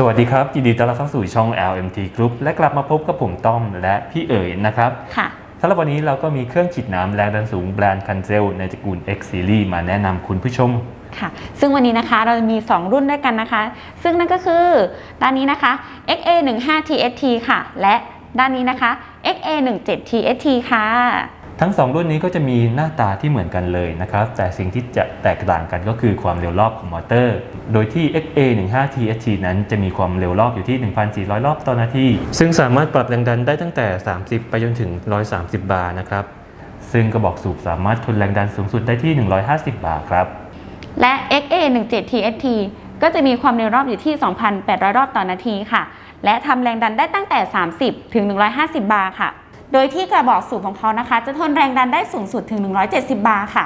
สวัสดีครับ ยินดีต้อนรับเข้าสู่ช่อง LMT Group และกลับมาพบกับผมต้อมและพี่เอ๋ยนะครับค่ะสำหรับวันนี้เราก็มีเครื่องฉีดน้ำแรงดันสูงแบรนด์คันเซลในตระกูล X Series มาแนะนำคุณผู้ชมค่ะซึ่งวันนี้นะคะเรามี 2 รุ่นด้วยกันนะคะ ซึ่งนั่นก็คือด้านนี้นะคะ XA 1 5 TST ค่ะ และด้านนี้นะคะ XA 1 7 TST ค่ะ ทั้ง 2 รุ่นนี้ก็จะมีหน้าตาที่เหมือนกันเลยนะครับ แต่สิ่งที่จะแตกต่างกันก็คือความเร็วรอบของมอเตอร์ โดยที่ XA 1 5 THT นั้นจะมีความเร็วรอบอยู่ที่ 1,400 รอบต่อนาที ซึ่งสามารถปรับแรงดันได้ตั้งแต่ 30 ไปจนถึง 130 บาร์นะครับ ซึ่งกระบอกสูบสามารถทนแรงดันสูงสุดได้ที่ 150 บาร์ครับ และ XA 1 7 TST ก็จะมีความเร็วรอบอยู่ที่ 2,800 รอบต่อนาทีค่ะ และทำแรงดันได้ตั้งแต่ 30 ถึง 150 บาร์ค่ะ โดยที่กระบอกสูบของเขานะคะ จะทนแรงดันได้สูงสุดถึง 170 บาร์ค่ะ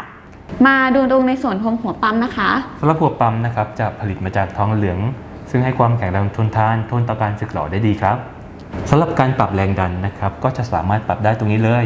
มาดูตรงในส่วนของหัวปั๊มนะคะสำหรับหัวปั๊มนะครับจะผลิตมาจากทองเหลือง ซึ่งให้ความแข็งแรงทนทานทนต่อการสึกหรอได้ดีครับสำหรับการปรับแรงดันนะครับ ก็จะสามารถปรับได้ตรงนี้เลย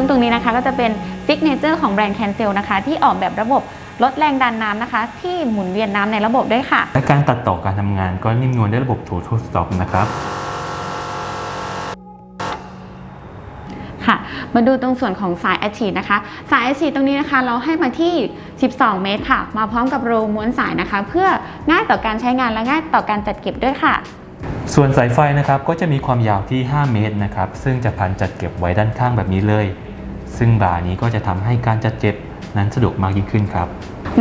ซึ่งตรงนี้นะคะก็จะเป็นซิกเนเจอร์ของแบรนด์แคนเซลนะคะ ที่ออกแบบระบบลดแรงดันน้ำนะคะ ที่หมุนเวียนน้ำในระบบด้วยค่ะ และการตัดต่อการทำงานก็นิ่มนวลด้วยระบบ Total Stop นะครับค่ะมาดูตรงส่วนของสายอัดฉีดนะคะ สายอัดฉีดตรงนี้นะคะ เราให้มาที่ 12 เมตรค่ะ มาพร้อมกับโรลม้วนสายนะคะ เพื่อง่ายต่อการใช้งานและง่ายต่อการจัดเก็บด้วยค่ะ ส่วนสายไฟนะครับก็จะมีความยาวที่ 5 เมตรนะครับซึ่งจะพันจัดเก็บไว้ด้านข้างแบบนี้เลย ซึ่งบาร์นี้ก็จะทำให้การจัดเก็บนั้นสะดวกมากยิ่งขึ้นครับ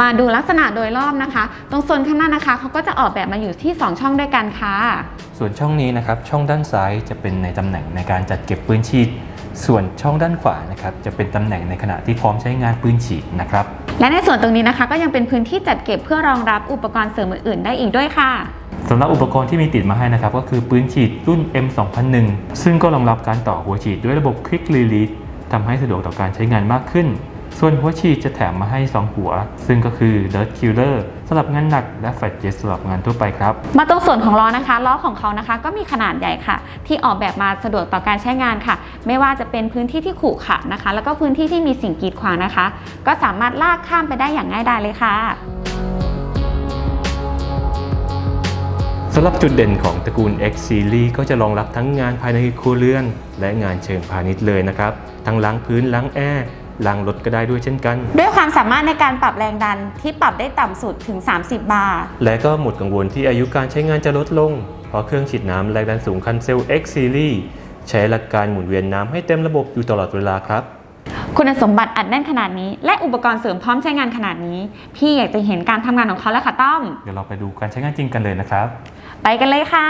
มาดูลักษณะโดยรอบนะคะ ตรงส่วนข้างหน้านะคะเขาก็จะออกแบบมาอยู่ที่ 2 ช่องด้วยกันค่ะ ส่วนช่องนี้นะครับช่องด้านซ้ายจะเป็นในตำแหน่งในการจัดเก็บปืนฉีด ส่วนช่องด้านขวานะครับจะเป็นตำแหน่งในขณะที่พร้อมใช้งานปืนฉีดนะครับ และในส่วนตรงนี้นะคะก็ยังเป็นพื้นที่จัดเก็บเพื่อรองรับอุปกรณ์เสริมอื่นๆ ได้อีกด้วยค่ะสำหรับอุปกรณ์ที่มีติดมาให้นะครับก็คือปืนฉีดรุ่น M 2001ซึ่งก็รองรับการต่อหัวฉีดด้วยระบบ Quick Release ทำให้สะดวกต่อการใช้งานมากขึ้น ส่วนหัวฉีดจะแถมมาให้ 2 หัว ซึ่งก็คือ Dirt Killer สำหรับงานหนักและ Fat Jet สำหรับงานทั่วไปครับ มาตรงส่วนของล้อนะคะล้อของเขานะคะก็มีขนาดใหญ่ค่ะ ที่ออกแบบมาสะดวกต่อการใช้งานค่ะ ไม่ว่าจะเป็นพื้นที่ที่ขรุขระนะคะ แล้วก็พื้นที่ที่มีสิ่งกีดขวางนะคะ ก็สามารถลากข้ามไปได้อย่างง่ายดายเลยค่ะสำหรับจุดเด่นของตระกูล X Series ก็จะรองรับทั้งงานภายในครัวเรือน และงานเชิงพาณิชย์เลยนะครับ ทั้งล้างพื้นล้างแอร์ล้างรถก็ได้ด้วยเช่นกัน ด้วยความสามารถในการปรับแรงดันที่ปรับได้ต่ำสุดถึง 30 บาร์และก็หมดกังวลที่อายุการใช้งานจะลดลง เพราะเครื่องฉีดน้ำแรงดันสูงคันเซล X Series ใช้หลักการหมุนเวียนน้ำให้เต็มระบบอยู่ตลอดเวลาครับ คุณสมบัติอัดแน่นขนาดนี้ และอุปกรณ์เสริมพร้อมใช้งานขนาดนี้ พี่อยากจะเห็นการทำงานของเขาแล้วค่ะต้อม เดี๋ยวเราไปดูการใช้งานจริงกันเลยนะครับ ไปกันเลยค่ะ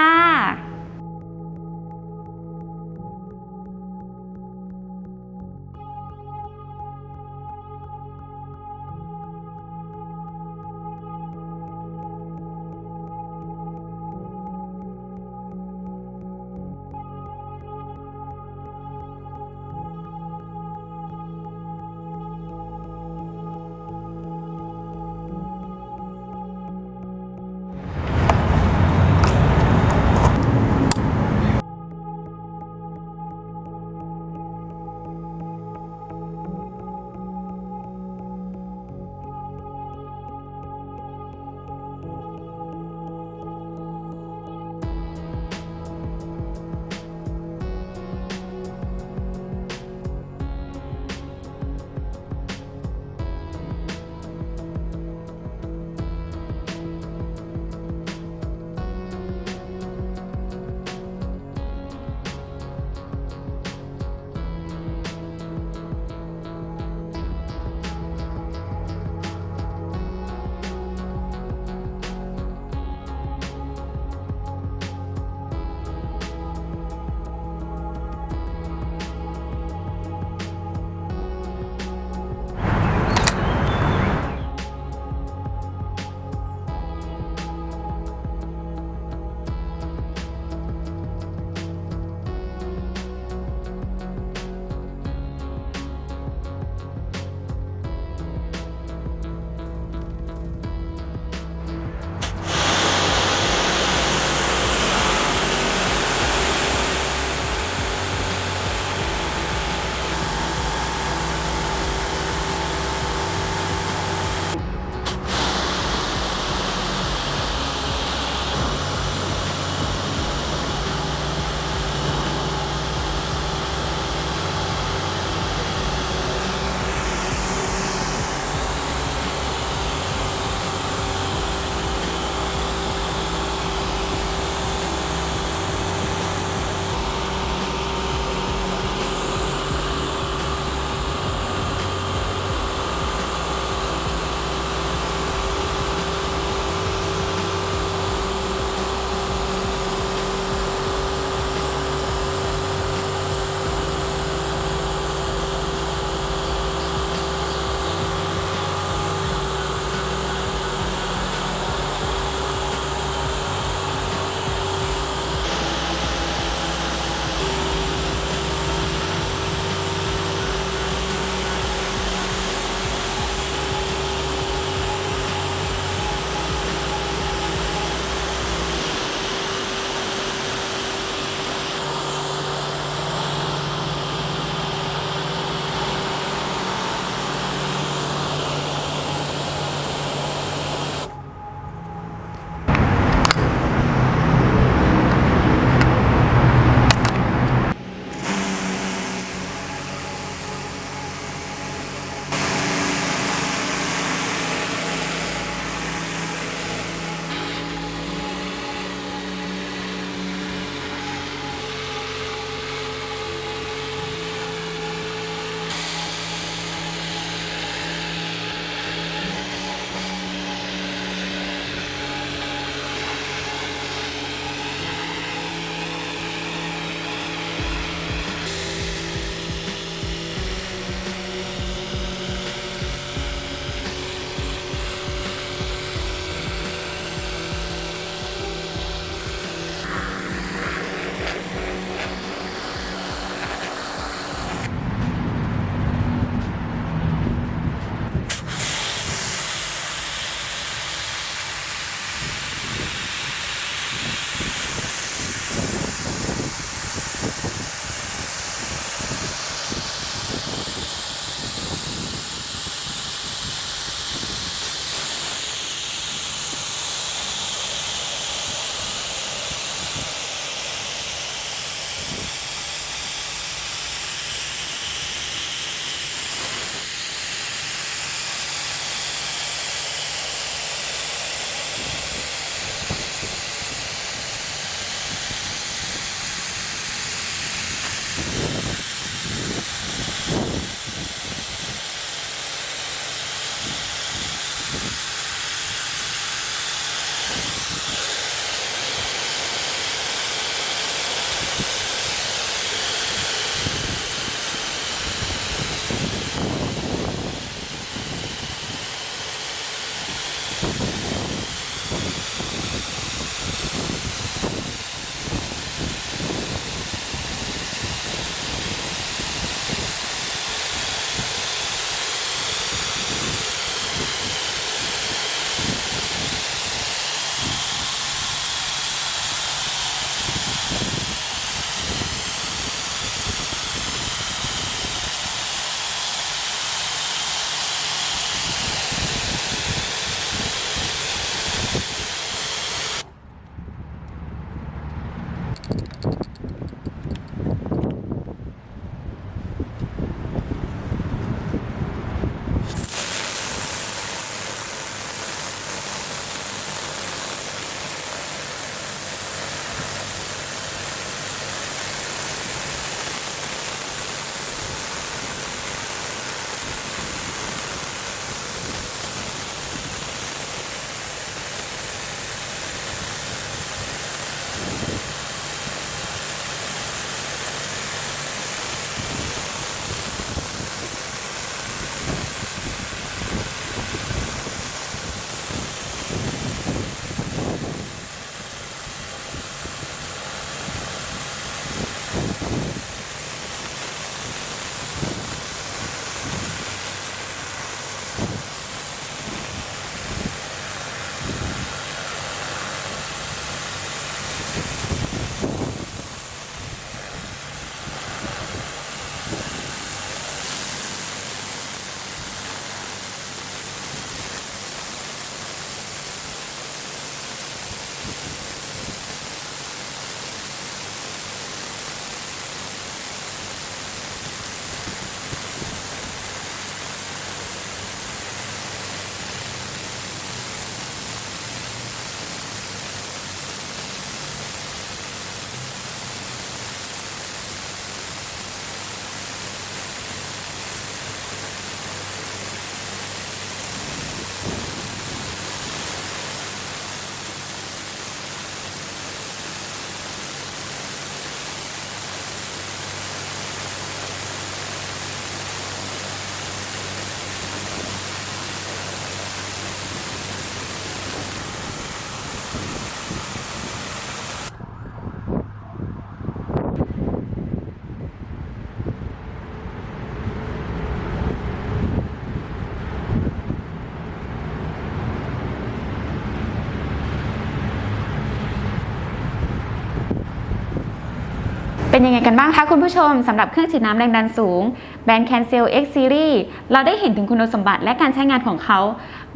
เป็นยังไงกันบ้างคะคุณผู้ชมสำหรับเครื่องฉีดน้ำแรงดันสูง แบรนด์ Cancel X Series เราได้เห็นถึงคุณสมบัติและการใช้งานของเขา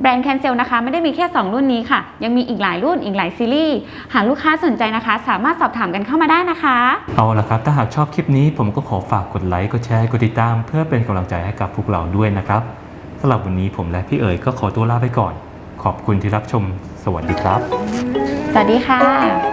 แบรนด์ Cancel นะคะ ไม่ได้มีแค่ 2 รุ่นนี้ค่ะ ยังมีอีกหลายรุ่นอีกหลายซีรีส์หากลูกค้าสนใจนะคะ สามารถสอบถามกันเข้ามาได้นะคะ เอาละครับ ถ้าหากชอบคลิปนี้ผมก็ขอฝากกดไลค์กดแชร์กดติดตาม เพื่อเป็นกำลังใจให้กับพวกเราด้วยนะครับสำหรับวันนี้ผมและพี่เอ๋ยก็ขอตัวลาไปก่อน ขอบคุณที่รับชม สวัสดีครับ สวัสดีค่ะ